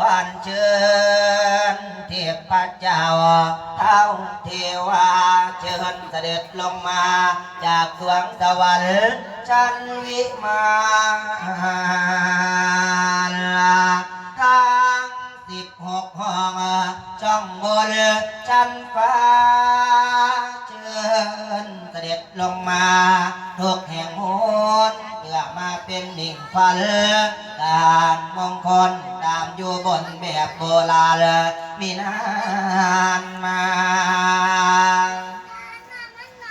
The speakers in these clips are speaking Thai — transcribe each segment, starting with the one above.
ก่อนเชิญเทพเจ้าเท้าเทวาเชิญเสด็จลงมา จากสวงสวรรค์ชั้นวิมานทางสิบหกห้องช่องบนชั้นฟ้าเชิญเสด็จลงมาทุกแห่งหน พื่อมาเป็นหนึ่งฟันตารมงคลตามอยู่บนแบบโบราณมีนานมา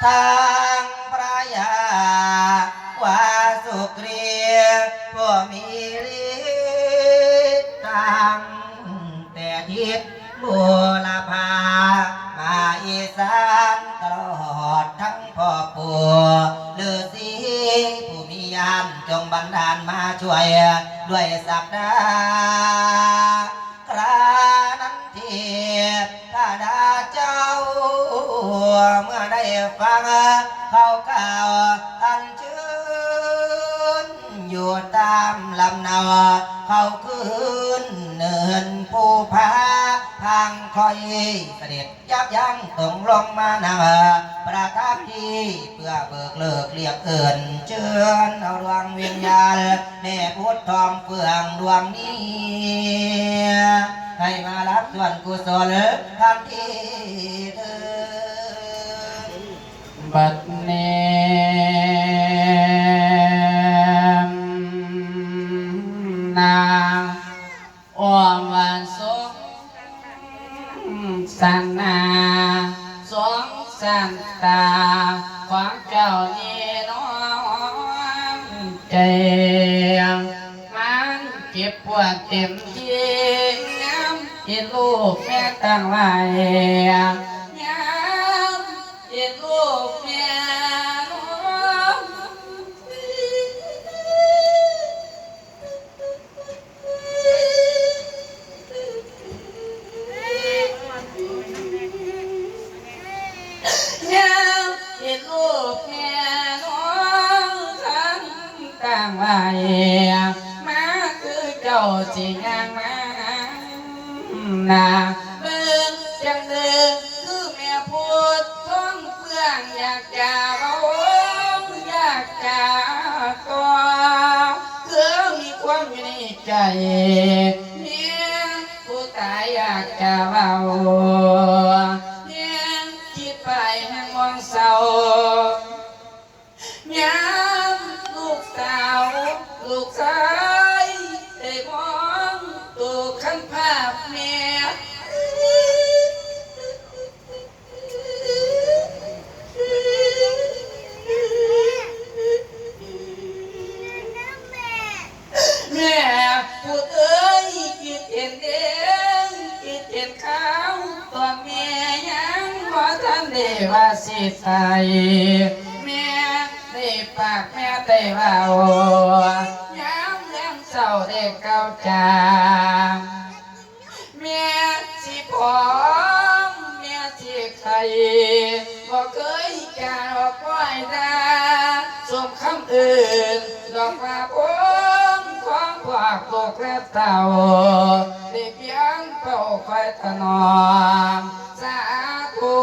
ทา ด้วยศักดาครานั้นเทียบถ้าดาเจ้า เมื่อได้ฟังเขากล่าวอันชื่นอยู่ตามลำเนาเขาคืน คอยเสด็จยับยั้งตรงลงมานาประทับที่เพื่อเบิกเลิกเรียกเอินเชิญเอาดวงวิญญาณแม่พุทธทองเฟืองดวงนี้ให้มารับส่วนกุศลทันทีเถิดบัดเน วดเต็มที่น้ำกินลูกแม่ตั้งไว้ย้ำเจ็ดลูกแม่น้องยังเจ็ดลูกแม่น้องทั้งต่างวัยมาคือเจ้า สิยังมานาเบิ่งจังเดินคือแม่พูดท้องเพื่องอยากจะเอาอยากจะตัวคือมีความอยู่ในใจ ตัวขันภาพแม่แม่พูดเอ้ยคิดเห็นเองคิดเห็นเขาตอนแม่ยังบ่ทันได้ว่าสิตายแม่ได้ปากแม่ได้ว้า ศร้าได้เก้าจางแม่สิพร้อมแม่สิใครบ่เคยจะบอกปล่อยดาสมคำอื่นดอกว่าผมของพวกลูกและเต่าได้เพียงเป่าคอยถนอมสาธุ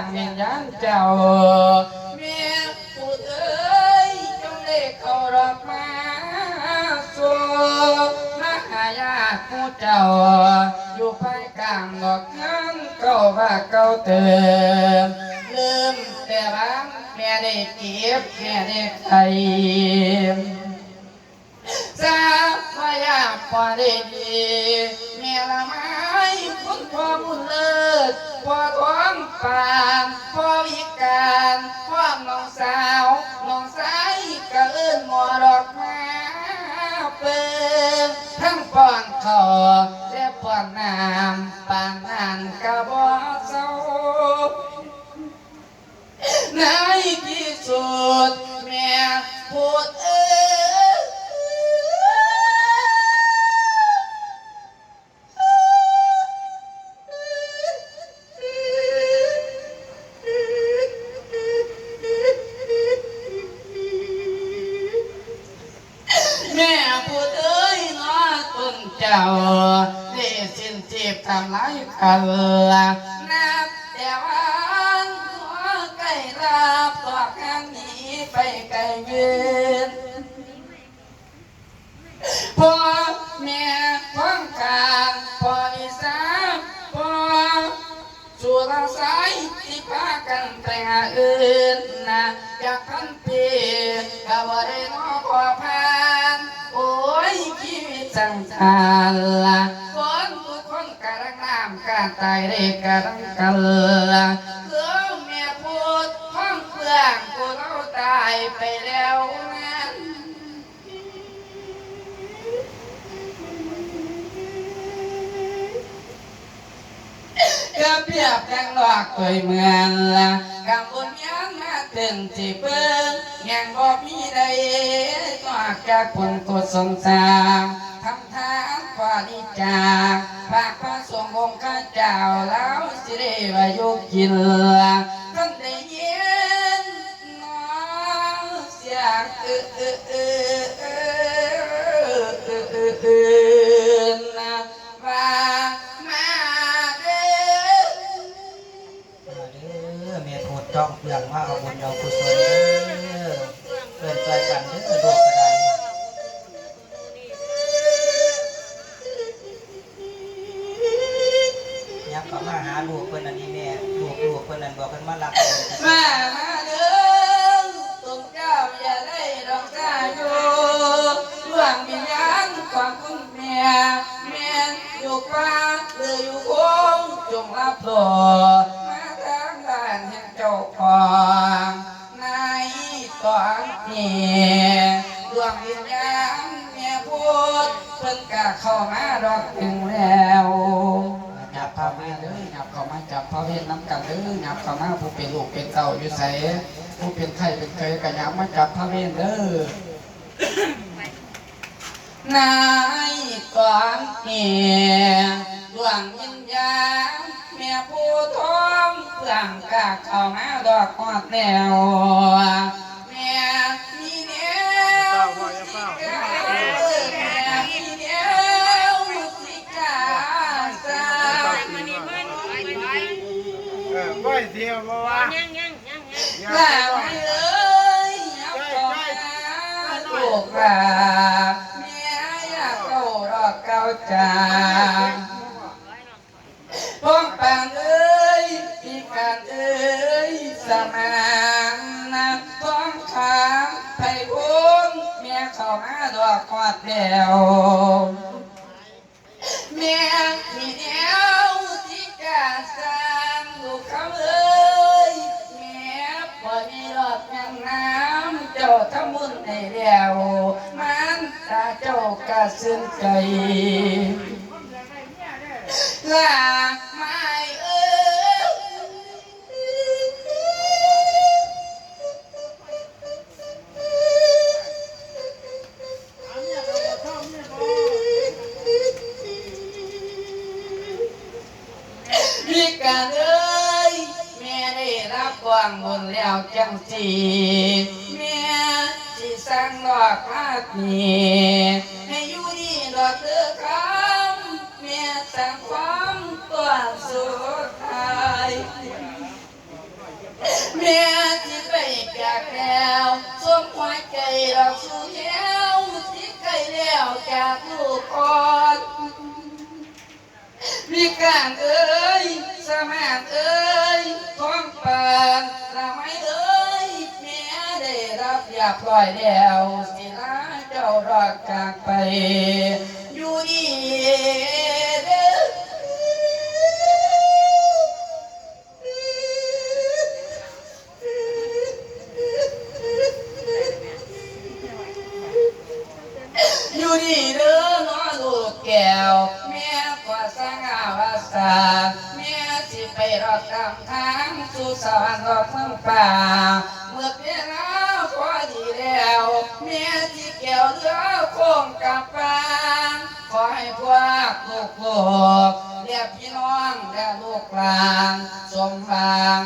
เส้นดวงวิญญาณเจ้าเมียผู้เอ้ยจงได้เขารอบมาสู่มหายาผู้เจ้า อยู่ภายกลางดอกงานเก่าว่าเก่าเติมลืมแต่บางแม่ได้เก็บแม่ได้ไข่สาพยาพอดีเมีละไม้คุณพ่อ เจ้าได้สิ้นจีบทำรายกันละนับแต่วันหัวไก่ราบตัวข้างนี้ไปไกลเวียนพ่อแม่พ้องกลางพ่ออีสานพ่อสุรสายที่พากันแตกาอื่นนะอยากพันปีก็บ่ได้น้อพอพานโอ้ยคิด จังทาละคนทุกคนกำลังน้ำการตายได้กำลังกันละคือแม่พูดห้องเพื่อนกูเราตายไปแล้วนั้นก็เปรียบดังหลอกตัวเมืองละกำบุญยังมาถึงที่เพิ่งยังบ่มีใดนอกจากผลกุศลสร้าง จ้องเปลืองมาเอาบุญเอากุศลเด้อเดินใจกันเด้อดวงกร พิ่นกะเข้ามาดอกถึงแล้วจับพาพามาเด้เด้ออหยับเข้ามาจับพระเวทน้ำกันเด้อหยับเข้ามาผู้เป็นลูกเป็นเต่าอยู่ใสผู้เป็นไข่เป็นเคยก็หยับมาจับพระเวทเด้อนายก่อนเหียดวงวิญญาณแม่ผู้ท้องเปลืองกาเข้ามาดอกหอดแนว กลาแม่อยากเก้าดอกเก้าจางพ้องปังเอ้ยปีการเอ้ยสมานนักต้องขางไปพ้นเมียเข้ามาดอกกอดแล้ว เส้นใจ สั่งดอกลาดนี่ให้อยู่ดีดอกเลือคำแม่สั่งความตัวสุดท้ายแม่ที่ไปจากแล้วสวมหัวใจเราสู้แล้วที่ไกลแล้วจากลูกอ่อนมีการเอ้ยสมานเอ้ย ปล่อยแล้วสิลาเจ้ารอดจากไป อยู่ดีออยู่ดีเด้อน้อลูกแก้วแม่กว่าสง่าวาสาแม่สิไปรอดตามทางสู่สวรรค์รอดเมืองป่า สิแก้วเรือโค้งกลับบ้านขอให้พวกลูกลูกเรียกพี่น้องและลูกหลานสมหวัง